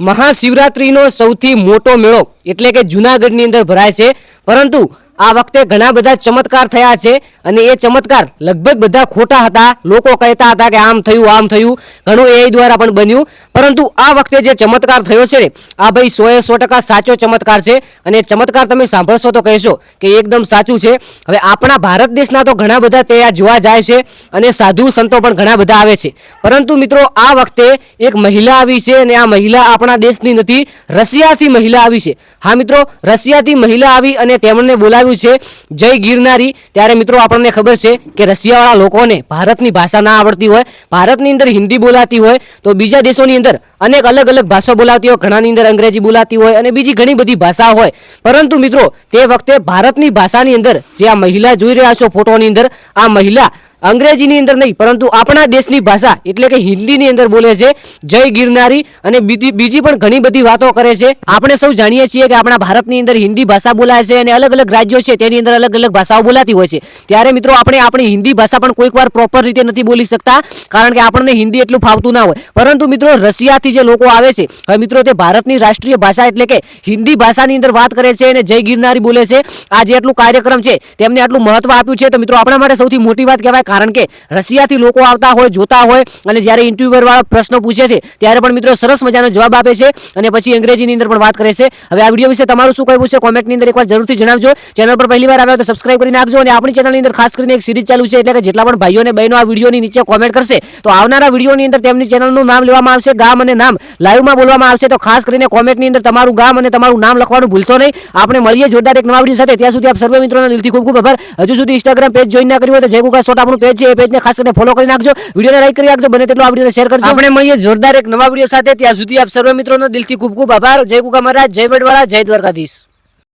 મહાશિવરાત્રીનો સૌથી મોટો મેળો એટલે કે જુનાગઢની અંદર ભરાય છે. પરંતુ આ વખતે ઘણા બધા ચમત્કાર થયા છે અને એ ચમત્કાર લગભગ બધા ખોટા હતા. લોકો કહેતા હતા કે આમ થયું આમ થયું. ઘણું એ દ્વારા પણ બન્યું. પરંતુ આ વખતે જે ચમત્કાર થયો છે આ ભાઈ સો એ સો ટકા સાચો ચમત્કાર છે. અને ચમત્કાર તમે સાંભળશો તો કહેશો કે એકદમ સાચું છે. હવે આપણા ભારત દેશના તો ઘણા બધા ત્યાં જોવા જાય છે અને સાધુ સંતો પણ ઘણા બધા આવે છે. પરંતુ મિત્રો, આ વખતે એક મહિલા આવી છે અને આ મહિલા આપણા દેશની નથી. રશિયાથી મહિલા આવી છે. હા મિત્રો, રશિયાથી મહિલા આવી અને તેમણે બોલાવ્યું છે. જય ગિરનારી. ત્યારે મિત્રો આપણને ખબર છે કે રશિયાવાળા લોકોને ભારતની ભાષા ના આવડતી હોય, ભારતની અંદર હિન્દી બોલાતી હોય, તો બીજા દેશોની અંદર અનેક અલગ અલગ ભાષા બોલાતી હોય, ઘણાની અંદર અંગ્રેજી બોલાતી હોય અને બીજી ઘણી બધી ભાષા હોય. પરંતુ મિત્રો, તે વખતે ભારતની ભાષાની અંદર જે આ મહિલા જોઈ રહ્યા છો ફોટોની અંદર, આ મહિલા અંગ્રેજીની અંદર નહીં, પરંતુ આપણા દેશની ભાષા, એટલે કે હિન્દીની અંદર બોલે છે, જય ગિરનારી, અને બીજી પણ ઘણી બધી વાતો કરે છે. આપણે સૌ જાણીએ છીએ કે આપણા ભારતની અંદર હિન્દી ભાષા બોલાય છે અને અલગ અલગ રાજ્યો છે, તેની અંદર અલગ અલગ ભાષાઓ બોલાતી હોય છે. ત્યારે મિત્રો, આપણે આપણી હિન્દી ભાષા પણ કોઈક વાર પ્રોપર રીતે નથી બોલી શકતા, કારણ કે આપણને હિન્દી એટલું ફાવતું ના હોય. પરંતુ મિત્રો, રશિયાથી જે લોકો આવે છે, હવે મિત્રો, તે ભારતની રાષ્ટ્રીય ભાષા, એટલે કે હિન્દી ભાષાની અંદર વાત કરે છે અને જય ગિરનારી બોલે છે. આ જે આટલું કાર્યક્રમ છે, તેમને આટલું મહત્વ આપ્યું છે. તો મિત્રો, આપણા માટે સૌથી મોટી વાત કહેવાય કારણ કે રશિયાથી લોકો આવતા હોય, જોતા હોય અને જ્યારે ઇન્ટરવ્યુઅર વાળા પ્રશ્નો પૂછે છે, ત્યારે પણ મિત્રો સરસ મજાનો જવાબ આપે છે અને પછી અંગ્રેજીની અંદર પણ વાત કરે છે. હવે આ વીડિયો વિશે તમારું શું કહેવું છે, કોમેન્ટની અંદર એકવાર જરૂરથી જણાવજો. ચેનલ પર પહેલી વાર આવ્યો તો સબસ્ક્રાઇબ કરી નાખજો અને આપણી ચેનલની અંદર ખાસ કરીને એક સિરીઝ ચાલુ છે, એટલે કે જેટલા પણ ભાઈઓ અને બહેનો આ વિડીયોની નીચે કોમેન્ટ કરશે, તો આવનારા વિડીયોની અંદર તેમની ચેનલનું નામ લેવામાં આવશે, ગામ અને નામ. લાઈવમાં બોલવામાં આવશે, તો ખાસ કરીને કોમેન્ટની અંદર તમારું ગામ અને તમારું નામ લખવાનું ભૂલશો નહીં. આપણે મળીએ જોરદાર એક નવા વીડિયો સાથે. ત્યાં સુધી આપ સર્વે મિત્રોના દિલથી ખૂબ ખૂબ આભાર. હજુ સુધી ઇન્સ્ટાગ્રામ પેજ જોઈન ના કર્યું હોય તો જય ગુગા શોટ આપણું પેજ છે, એ પેજને ખાસ કરીને ફોલો કરી નાખજો. વિડીયોને લાઈક કરી નાખજો, બને તેટલો આ વિડીયોને શેર કરજો. આપણે મળીએ જોરદાર એક નવા વીડિયો સાથે. ત્યાં સુધી આપ સર્વ મિત્રોનો દિલથી ખૂબ ખૂબ આભાર. જય કુકા મહારાજ, જય વડવાળા, જય દ્વારકાધીશ.